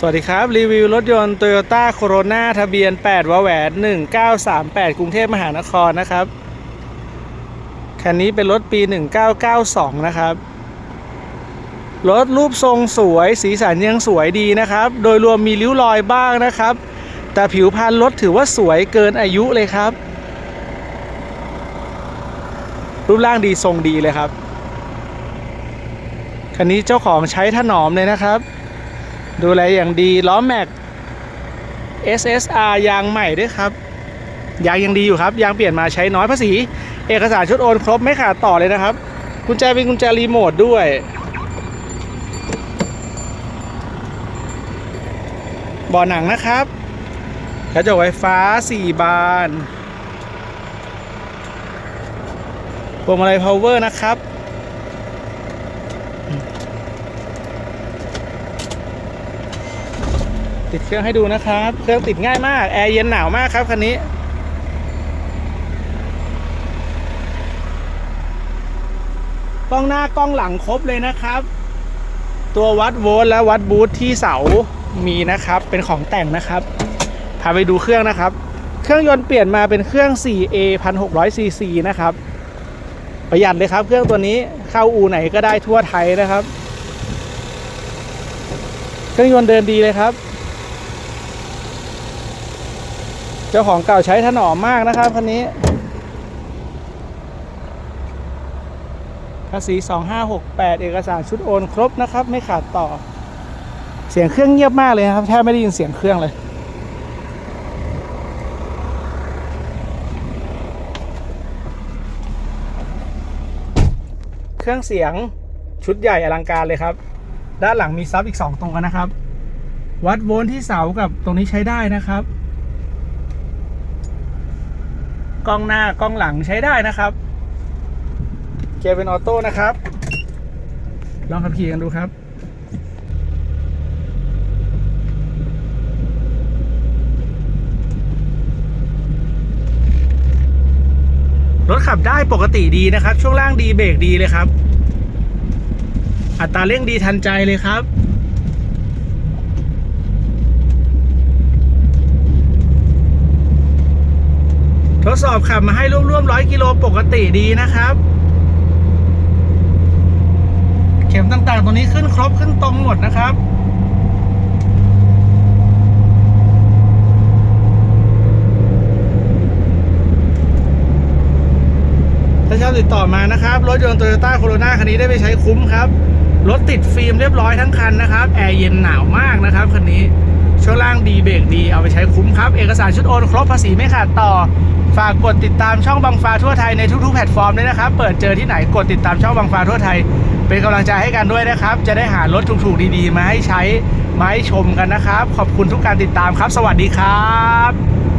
สวัสดีครับ รีวิวรถยนต์ Toyota Corona ทะเบียน 8วแหวน 1938 กรุงเทพมหานครนะครับ คันนี้เป็นรถปี 1992 นะครับ รถรูปทรงสวย สีสันยังสวยดีนะครับ โดยรวมมีริ้วรอยบ้างนะครับ แต่ผิวพรรณรถถือว่าสวยเกินอายุเลยครับ รูปร่างดีทรงดีเลยครับ คันนี้เจ้าของใช้ถนอมเลยนะครับ ดูแลอย่างดีล้อแม็ก SSR ยางใหม่ด้วยครับ ยางยังดีอยู่ครับ ยางเปลี่ยนมาใช้น้อยภาษี เอกสารชุดโอนครบไม่ขาดต่อเลยนะครับ กุญแจเป็นกุญแจรีโมทด้วยเบ่อหนังนะครับกระจกไฟฟ้า 4 บานพวงมาลัยพาวเวอร์นะครับ ติดเครื่องให้ดูนะครับ เครื่องติดง่ายมาก แอร์เย็นหนาวมากครับคันนี้ กล้องหน้ากล้องหลังครบเลยนะครับ ตัววัดโวลต์และวัดบูทที่เสามีนะครับ เป็นของแต่งนะครับ พาไปดูเครื่องนะครับ เครื่องยนต์เปลี่ยนมาเป็นเครื่อง 4A 1600 cc นะครับ ประหยัดเลยครับ เครื่องตัวนี้เข้าอู่ไหนก็ได้ทั่วไทยนะครับ เครื่องยนต์เดินดีเลยครับ เจ้าของเก่าใช้ถนอมมากนะครับคันนี้ภาษี2568 เอกสารชุดโอนครบนะครับ ไม่ขาดต่อ เสียงเครื่องเงียบมากเลยครับแทบไม่ได้ยินเสียงเครื่องเลย เครื่องเสียงชุดใหญ่อลังการเลยครับ ด้านหลังมีซับอีก 2ตรงกันนะครับ วัดโวลต์ที่เสากับตรงนี้ใช้ได้นะครับ กล้องหน้ากล้องหลังใช้ได้นะครับเกียร์เป็นออโต้นะครับ ลองขับขี่กันดูครับรถขับได้ปกติดีนะครับ ช่วงล่างดีเบรกดีเลยครับ อัตราเร่งดีทันใจเลยครับ ทดสอบขับมาให้ร่วมๆร้อยกิโลปกติดีนะครับ เข็มต่างๆ ตัวนี้ขึ้นครบขึ้นตรงหมดนะครับถ้าชอบติดต่อมานะครับ รถยนต์โตโยต้าโคโรนาคันนี้ได้ไปใช้คุ้มครับ รถติดฟิล์มเรียบร้อยทั้งคันนะครับ แอร์เย็นหนาวมากนะครับคันนี้ ช่วงล่างดีเบรกดีเอาไปใช้คุ้มครับ เอกสารชุดโอนครบภาษีไม่ขาดต่อ ฝากกดติดตามช่องบางฟ้าทั่วไทยในทุกๆแพลตฟอร์มด้วยนะครับ เปิดเจอที่ไหนกดติดตามช่องบางฟ้าทั่วไทย เป็นกำลังใจให้กันด้วยนะครับ จะได้หารถถูกๆดีๆมาให้ใช้มาให้ชมกันนะครับ ขอบคุณทุกการติดตามครับ สวัสดีครับ